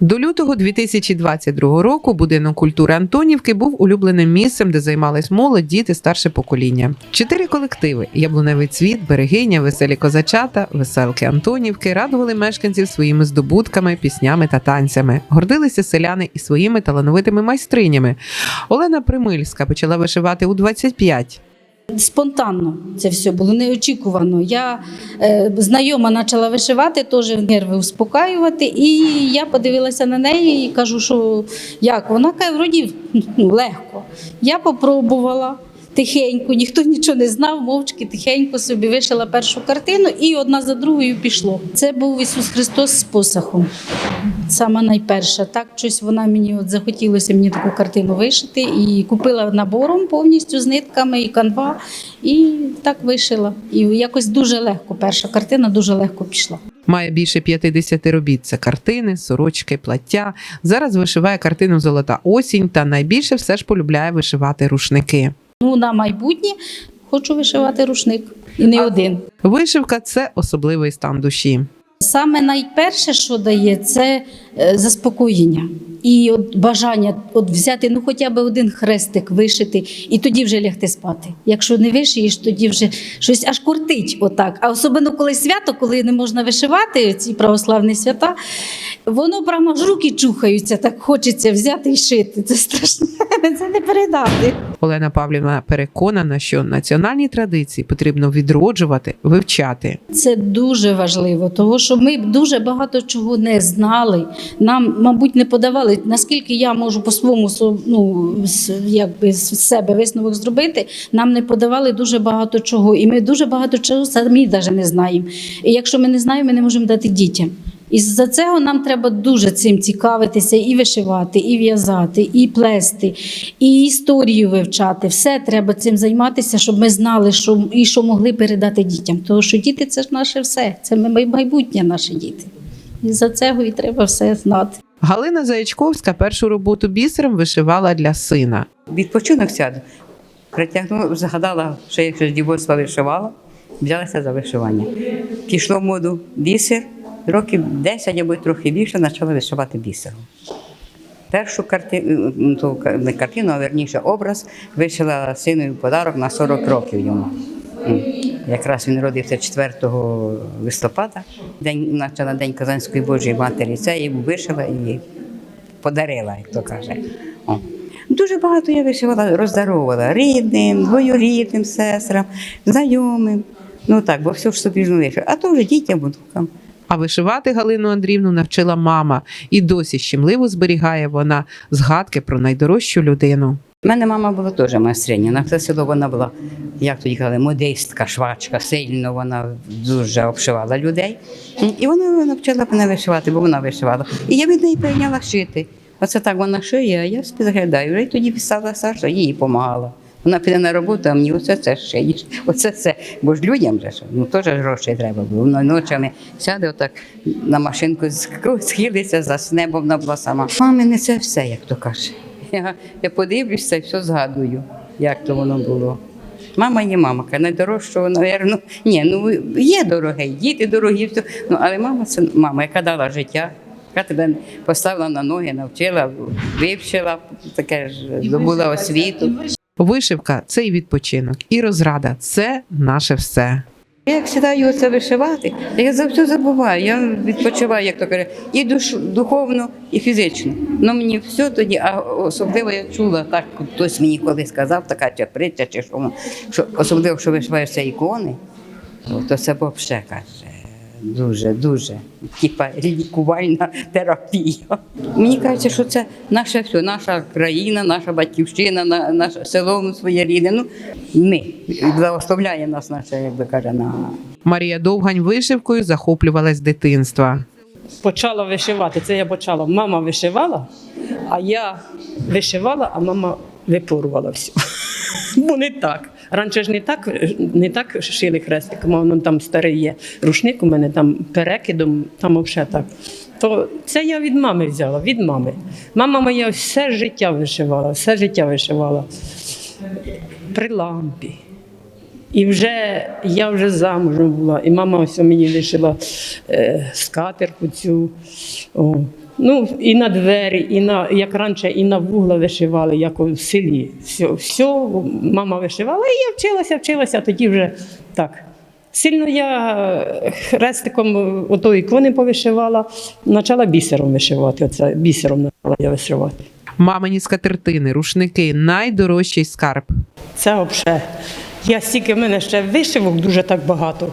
До лютого 2022 року будинок культури Антонівки був улюбленим місцем, де займались молодь, діти, старше покоління. Чотири колективи: Яблуневий цвіт, берегиня, веселі козачата, веселки Антонівки радували мешканців своїми здобутками, піснями та танцями. Гордилися селяни і своїми талановитими майстринями. Олена Примильська почала вишивати у 25. Спонтанно це все було неочікувано. Я е, знайома почала вишивати, теж нерви успокаювати. І я подивилася на неї і кажу, що як вона каже, вроді ну, легко. Я попробувала тихенько, ніхто нічого не знав, мовчки тихенько собі вишила першу картину, і одна за другою пішло. Це був Ісус Христос з посохом. Сама найперша. Так щось вона мені от захотілося мені таку картину вишити і купила набором повністю з нитками і канва, і так вишила. І якось дуже легко. Перша картина дуже легко пішла. Має більше 50 робіт. Це картини, сорочки, плаття. Зараз вишиває картину Золота осінь та найбільше все ж полюбляє вишивати рушники. Ну на майбутнє хочу вишивати рушник і не один. Вишивка це особливий стан душі. Саме найперше, що дає, це заспокоєння і от бажання от взяти ну хоча б один хрестик вишити, і тоді вже лягти спати. Якщо не вишиєш, тоді вже щось аж кортить. Отак. А особливо коли свято, коли не можна вишивати ці православні свята, воно прямо аж руки чухаються, так хочеться взяти і шити. Це страшно, це не передати. Олена Павлівна переконана, що національні традиції потрібно відроджувати, вивчати. Це дуже важливо, тому що ми дуже багато чого не знали. Нам, мабуть, не подавали. Наскільки я можу по своєму ну, якби з себе висновок зробити, нам не подавали дуже багато чого. І ми дуже багато чого самі навіть не знаємо. І якщо ми не знаємо, ми не можемо дати дітям. І за цього нам треба дуже цим цікавитися, і вишивати, і в'язати, і плести, і історію вивчати. Все треба цим займатися, щоб ми знали, що і що могли передати дітям. Тому що діти це ж наше все, це ми майбутнє наші діти. І за цього і треба все знати. Галина Заячковська першу роботу бісером вишивала для сина. Відпочинок сяду. Притягнула, згадала, що я щось дівоцтва вишивала, взялася за вишивання. Пішло в моду бісер, років 10 або трохи більше почала вишивати бісером. Першу картину, ту, не картину, а верніше образ вишила синові в подарок на 40 років йому. Якраз він родився 4 листопада, день, наче на День Казанської Божої Матері. Це йому вишила і подарила, як то каже. О. Дуже багато я вишивала, роздаровувала рідним, двоюрідним сестрам, знайомим. Ну так, бо все ж собі вишив. А то вже дітям, внукам. А вишивати Галину Андрівну навчила мама, і досі щемливо зберігає вона згадки про найдорожчу людину. У мене мама була теж майстриня. На все село вона була, як тоді казали, модистка, швачка, сильно вона дуже обшивала людей. І вона навчила мене вишивати, бо вона вишивала. І я від неї прийняла шити. Оце так вона шиє, а я споглядаю. І тоді писала Саша, їй допомагала. Вона піде на роботу, а мені оце це шиєш. Оце це. Бо ж людям же ну теж грошей треба було. Вона ночами сяде отак на машинку, схилиться, засне, бо вона була сама. Мами, не це все, як то каже. Я, я подивлюся і все згадую, як то воно було. Мама є мама, найдорожчого, напевно, ні, ну є дороге, діти дорогі, все, ну, але мама це мама, яка дала життя, яка тебе поставила на ноги, навчила, вивчила, таке ж здобула освіту. Вишивка це і відпочинок, і розрада це наше все. Я як сідаю оце вишивати, я за все забуваю. Я відпочиваю, як то каже, і душ, духовно, і фізично. Ну мені все тоді, а особливо я чула, так хтось мені колись сказав, така чи притча, чи що, що особливо, якщо вишиваєшся ікони, то це взагалі каже. Дуже, дуже, типа лікувальна терапія. Мені кажеться, що це наше все, наша країна, наша батьківщина, на- наше село своє рідне. Ну, ми благословляє нас, наше, як би каже, на Марія Довгань вишивкою захоплювалась з дитинства. почала вишивати. Це я почала. Мама вишивала, а я вишивала, а мама випорувала все. Бо не так. Раніше ж не так, не так шили хрестиком, а воно там старий є рушник, у мене там перекидом, там взагалі так. То це я від мами взяла, від мами. Мама моя все життя вишивала, все життя вишивала при лампі. І вже я вже замужем була, і мама ось мені лишила е, скатерку цю. О, Ну, і на двері, і на, як раніше, і на вугла вишивали, як у селі. Все, все мама вишивала, і я вчилася, вчилася, а тоді вже так. Сильно я хрестиком ото ікони повишивала, почала бісером вишивати. Оце бісером почала я вишивати. Мамині скатертини, рушники найдорожчий скарб. Це взагалі. Я стільки в мене ще вишивок дуже так багато.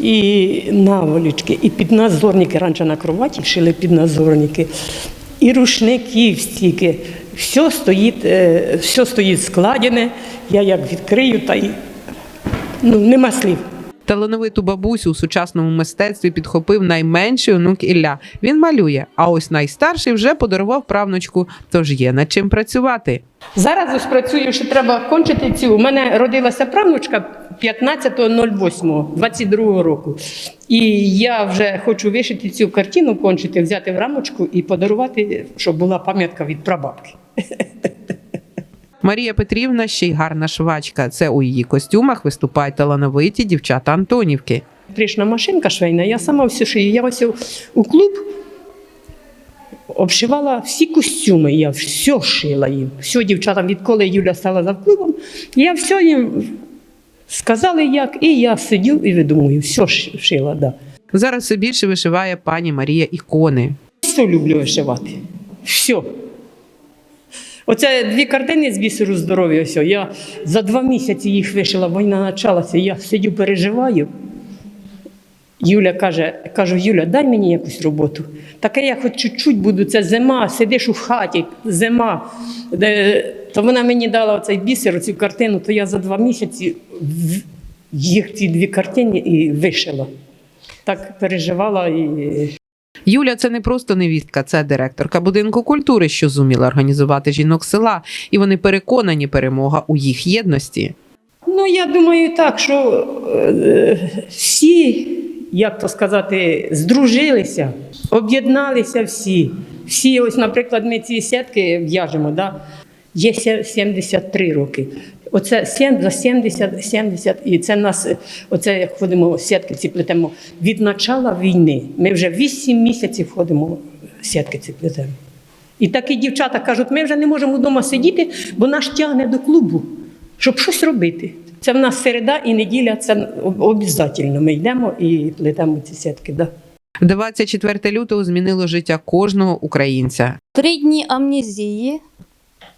І наволічки, і підназорники. Раніше на кроваті шили підназорники, і рушників стільки. Все стоїть, е, все стоїть складене. Я як відкрию, та й ну, нема слів. Талановиту бабусю у сучасному мистецтві підхопив найменший онук Ілля. Він малює, а ось найстарший вже подарував правнучку, тож є над чим працювати. Зараз ось працюю, що треба кончити цю. У мене родилася правнучка 15.08.22 року. І я вже хочу вишити цю картину, кончити, взяти в рамочку і подарувати, щоб була пам'ятка від прабабки. Марія Петрівна ще й гарна швачка. Це у її костюмах виступають талановиті дівчата Антонівки. Прийшла машинка швейна, я сама все шию. Я ось у клуб обшивала всі костюми, я все шила їм. Все дівчатам, відколи Юля стала за клубом, я все їм сказали як, і я сидю і видумую, все шила. Да. Зараз все більше вишиває пані Марія ікони. Все люблю вишивати. Все. Оце дві картини з бісеру здоров'я. Ось. Я за два місяці їх вишила, війна почалася. Я сидю, переживаю. Юля каже, кажу, Юля, дай мені якусь роботу. Таке я хоч чуть-чуть буду, це зима, сидиш у хаті, зима. То вона мені дала оцей бісер, цю картину, то я за два місяці їх ці дві картини і вишила. Так переживала і Юля це не просто невістка, це директорка будинку культури, що зуміла організувати жінок села, і вони переконані, перемога у їх єдності. Ну, я думаю так, що е, всі, як то сказати, здружилися, об'єдналися всі. Всі, ось, наприклад, ми ці сітки в'яжемо, да? є сє- 73 роки. Оце за 70, 70, і це нас, оце як ходимо сітки ці плетемо від начала війни. Ми вже 8 місяців ходимо сітки ці плетемо. І такі дівчата кажуть, ми вже не можемо вдома сидіти, бо нас тягне до клубу, щоб щось робити. Це в нас середа і неділя, це обов'язково. Ми йдемо і плетемо ці сітки. Да. 24 лютого змінило життя кожного українця. Три дні амнезії,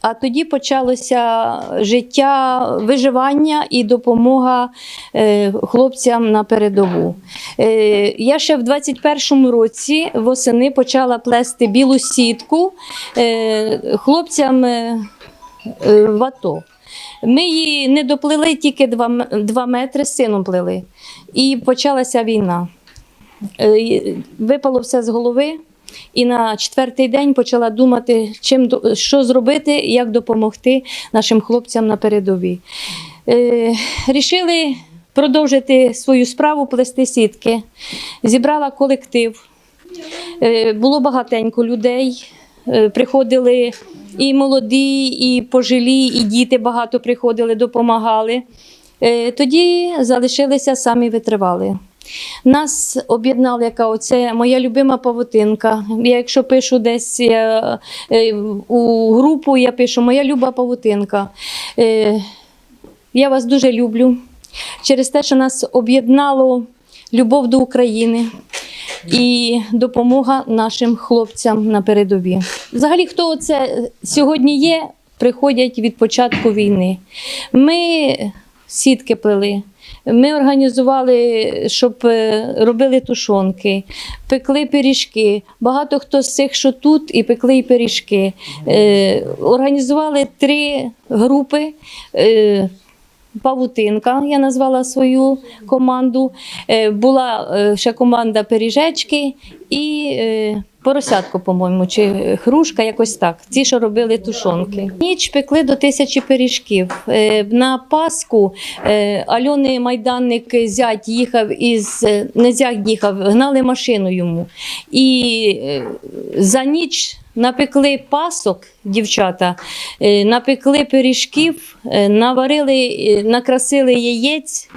а тоді почалося життя виживання і допомога е, хлопцям на передову. Е, я ще в 21-му році восени почала плести білу сітку е, хлопцям в АТО. Ми її не доплили тільки 2 метри з сином плели. І почалася війна. Випало все з голови. І на четвертий день почала думати, чим що зробити, як допомогти нашим хлопцям на передовій. Е, рішили продовжити свою справу, плести сітки. Зібрала колектив. Е, було багатенько людей. Е, приходили і молоді, і пожилі, і діти багато приходили, допомагали. Тоді залишилися самі витривали. Нас об'єднала яка оце моя любима павутинка. Я якщо пишу десь е, е, у групу, я пишу Моя люба павутинка. Е, я вас дуже люблю через те, що нас об'єднало любов до України і допомога нашим хлопцям на передовій. Взагалі, хто це сьогодні є, приходять від початку війни. Ми сітки плели. Ми організували, щоб е, робили тушонки, пекли пиріжки. Багато хто з цих, що тут, і пекли і пиріжки. Е, організували три групи. Е, Павутинка, я назвала свою команду. Була ще команда пиріжечки і поросятко, по-моєму, чи хрушка, якось так. Ті, що робили тушонки. Ніч пекли до тисячі пиріжків. Е, На Пасху е, Альони Майданник зять їхав із е, не зять їхав, гнали машину йому. І за ніч напекли пасок, дівчата, е, напекли пиріжків, е, наварили, е, накрасили яєць.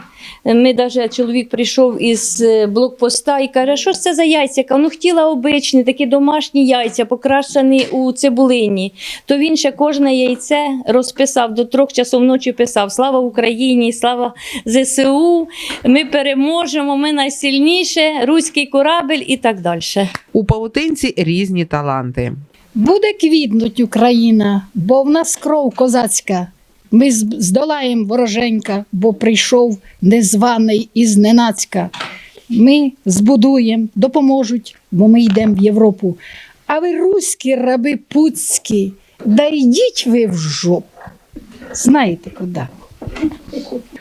Ми даже чоловік прийшов із блокпоста і каже, що ж це за яйця? Ну хотіла обичні, такі домашні яйця, покрашені у цибулині. То він ще кожне яйце розписав до трьох часов ночі. Писав Слава Україні, слава ЗСУ. Ми переможемо, ми найсильніше, руський корабель і так далі. У павутинці різні таланти. Буде квітнуть Україна, бо в нас кров козацька. Ми здолаємо вороженька, бо прийшов незваний із ненацька. Ми збудуємо, допоможуть, бо ми йдемо в Європу. А ви руські раби пуцькі, да йдіть ви в жопу. Знаєте куди?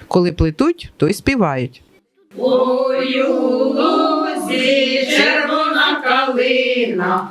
Коли плетуть, то й співають. червона калина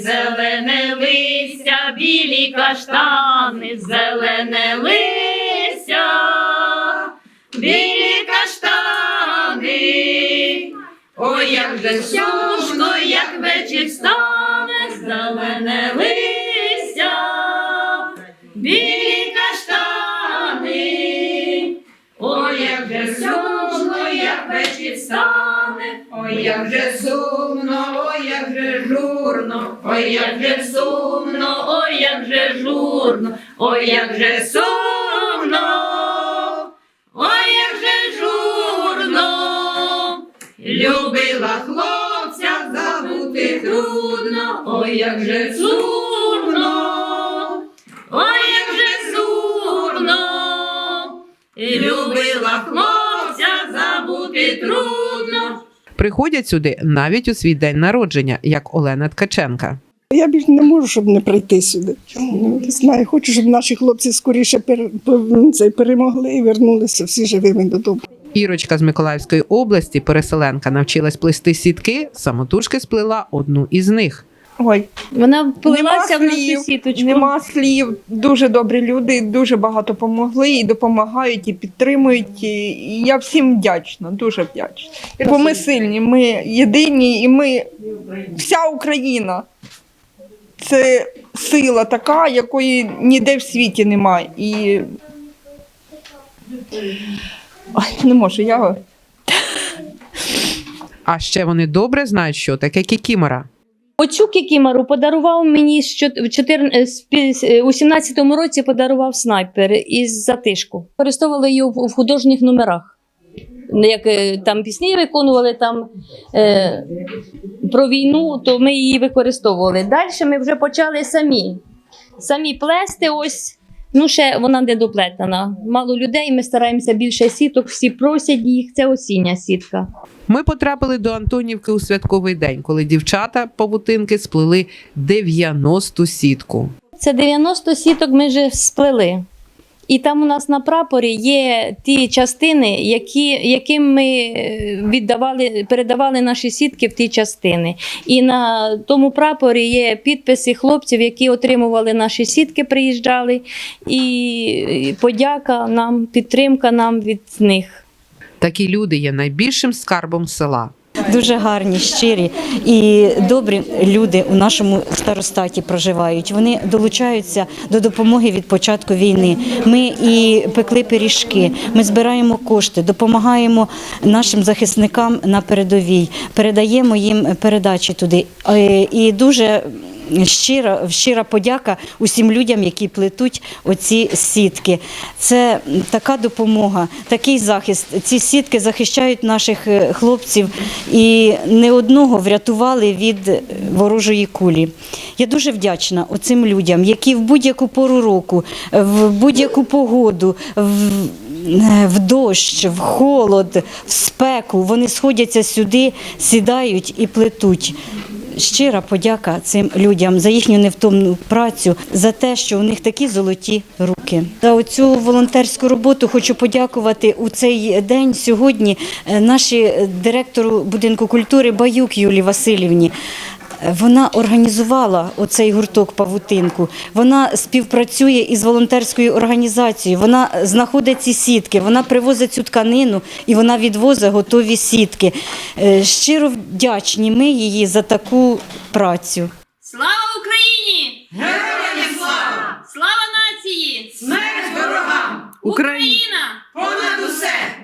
зелене листя, білі каштани, зелене листя, білі каштани. Ой, як же сумно, як вечір стане, зелене листя, білі каштани. Ой, як же сумно, як вечір стане, ой, як же сумно, ой, як же сумно, ой, як же журно, ой, як же сумно, ой, як же журно. Любила хлопця забути трудно, ой, як же сумно, ой, як же сумно. Любила хлопця забути трудно. Приходять сюди навіть у свій день народження, як Олена Ткаченка. Я більш не можу, щоб не прийти сюди. Ну, Не знаю, хочу, щоб наші хлопці скоріше пер- це, перемогли і вернулися всі живими додому. Ірочка з Миколаївської області, переселенка, навчилась плести сітки, самотужки сплела одну із них. Ой, Вона вплилася в нашу сіточку. нема слів. Дуже добрі люди, дуже багато допомогли і допомагають, і підтримують. І я всім вдячна, дуже вдячна. Бо ми сильні, ми єдині, і ми вся Україна. Це сила така, якої ніде в світі немає. І Ой, не можу, я А ще вони добре знають, що таке кікімора. Оцю кікімору подарував мені з в чотир- е, з пі- е, у 17-му році подарував снайпер із затишку. Використовували її в в художніх номерах. Як е, там пісні виконували там е, про війну, то ми її використовували. Далі ми вже почали самі. Самі плести ось. Ну, ще вона не доплетена. Мало людей, ми стараємося більше сіток, всі просять їх. Це осіння сітка. Ми потрапили до Антонівки у святковий день, коли дівчата павутинки сплели 90 сітку. Це 90 сіток ми вже сплели. І там у нас на прапорі є ті частини, які, яким ми е, віддавали, передавали наші сітки в ті частини. І на тому прапорі є підписи хлопців, які отримували наші сітки, приїжджали, і подяка нам, підтримка нам від них. Такі люди є найбільшим скарбом села. Дуже гарні, щирі і добрі люди у нашому старостаті проживають. Вони долучаються до допомоги від початку війни. Ми і пекли пиріжки, ми збираємо кошти, допомагаємо нашим захисникам на передовій, передаємо їм передачі туди. Е, І дуже щира, щира подяка усім людям, які плетуть оці сітки. Це така допомога, такий захист. Ці сітки захищають наших е, хлопців і не одного врятували від е, ворожої кулі. Я дуже вдячна оцим людям, які в будь-яку пору року, в будь-яку погоду. в в дощ, в холод, в спеку вони сходяться сюди, сідають і плетуть. Щира подяка цим людям за їхню невтомну працю, за те, що у них такі золоті руки. За оцю волонтерську роботу хочу подякувати у цей день сьогодні Наші нашій е, директору будинку культури Баюк Юлії Васильівні. Вона організувала оцей гурток павутинку. Вона співпрацює із волонтерською організацією. Вона знаходить ці сітки, вона привозить цю тканину і вона відвозить готові сітки. Е, щиро вдячні ми її за таку працю. Слава Україні! Героям слава! Слава нації! Смерть ворогам! Україна! Понад усе!